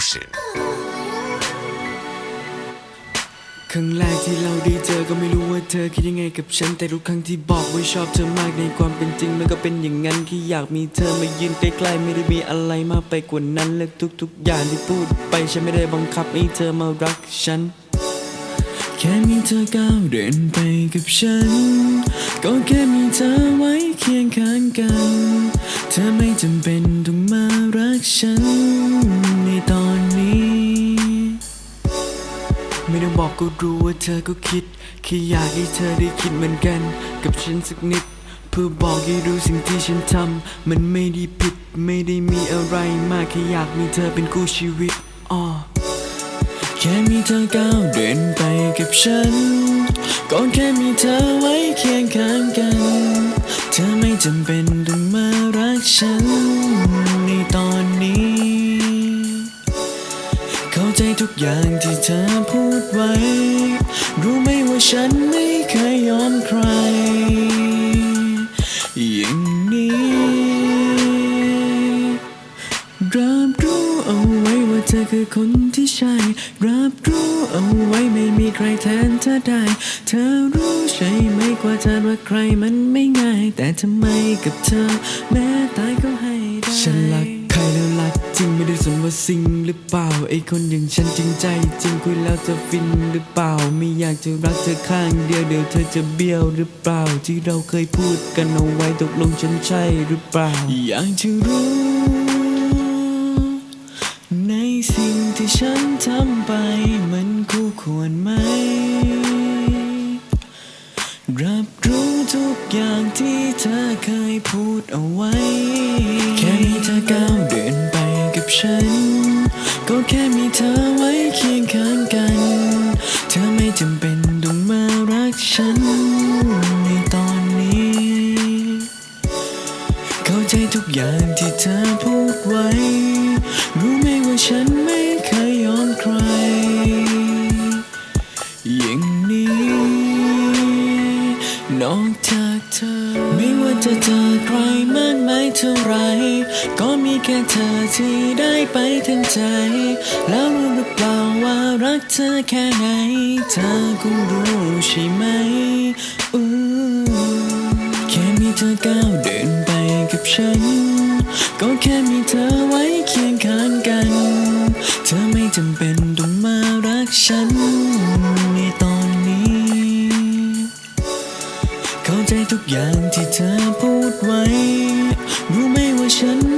Ocean. ครั้งแรกที่เราได้เจอก็ไม่รู้ว่าเธอคิดยังไงกับฉัน แต่ทุกครั้งที่บอกว่าชอบเธอมากในความเป็นจริง มันก็เป็นอย่างนั้นแค่อยากมีเธอมายืนใกล้ๆไม่ได้มีอะไรมากไปกว่านั้นและทุกๆ อย่างที่พูดไปฉันไม่ได้บังคับให้เธอมารักฉัน แค่มีเธอก้าวเดินไปกับฉัน ก็แค่มีเธอไว้เคียงข้างกัน เธอไม่จำเป็นต้องมารักฉัน ก็รู้ว่าเธอก็คิด แค่อยากให้เธอได้คิดเหมือนกัน กับฉันสักนิด เพื่อบอกให้รู้สิ่งที่ฉันทำ มันไม่ได้ผิด ไม่ได้มีอะไรมาก แค่อยากมีเธอเป็นคู่ชีวิตอ้อแค่มีเธอก้าวเดินไปกับฉัน ก็แค่มีเธอไว้เคียงข้างกัน เธอไม่จำเป็นต้องมารักฉัน ทุกอย่างที่เธอพูดไว้ รู้ไหมว่าฉันไม่เคยยอมใคร อย่างนี้รับรู้เอาไว้ว่าเธอคือคนที่ใช่ รับรู้เอาไว้ไม่มีใครแทนเธอได้ เธอรู้ใช่ไหมกว่าเธอว่าใครมันไม่ง่าย แต่ทำไมกับเธอ แม้ตายก็ให้ได้ ฉันรัก ใครแล้วรักจริงไม่ได้สนว่าสิ่งหรือเปล่าไอ้คนอย่างฉันจริงใจ จริงคุยแล้วจะฟินหรือเปล่า ไม่อยากจะรักเธอข้างเดียวเดี๋ยวเธอจะเบี้ยวหรือเปล่า ที่เราเคยพูดกันเอาไว้ตกลงฉันใช่หรือเปล่า อยากจะรู้ ในสิ่งที่ฉันทำไปมันคู่ควรไหม รับรู้ทุกอย่างที่เธอเคยพูดเอาไว้ เธอไว้เคียงข้างกัน เธอไม่จำเป็นต้องมารักฉันในตอนนี้ เข้าใจทุกอย่างที่เธอพูดไว้ รู้ไหมว่าฉัน อกจากเธอ ไม่ว่าจะเจอใครมากมายเท่าไร ก็มีแค่เธอที่ได้ไปทั้งใจ แล้วรู้หรือเปล่าว่ารักเธอแค่ไหน เธอคงรู้ใช่ไหมอู้แค่มีเธอก้าวเดินไปกับฉัน ก็แค่มีเธอไว้เคียงข้างกัน เธอไม่จำเป็นต้องมารักฉันในตอน อย่างที่เธอพูดไว้ รู้ไหมว่าฉัน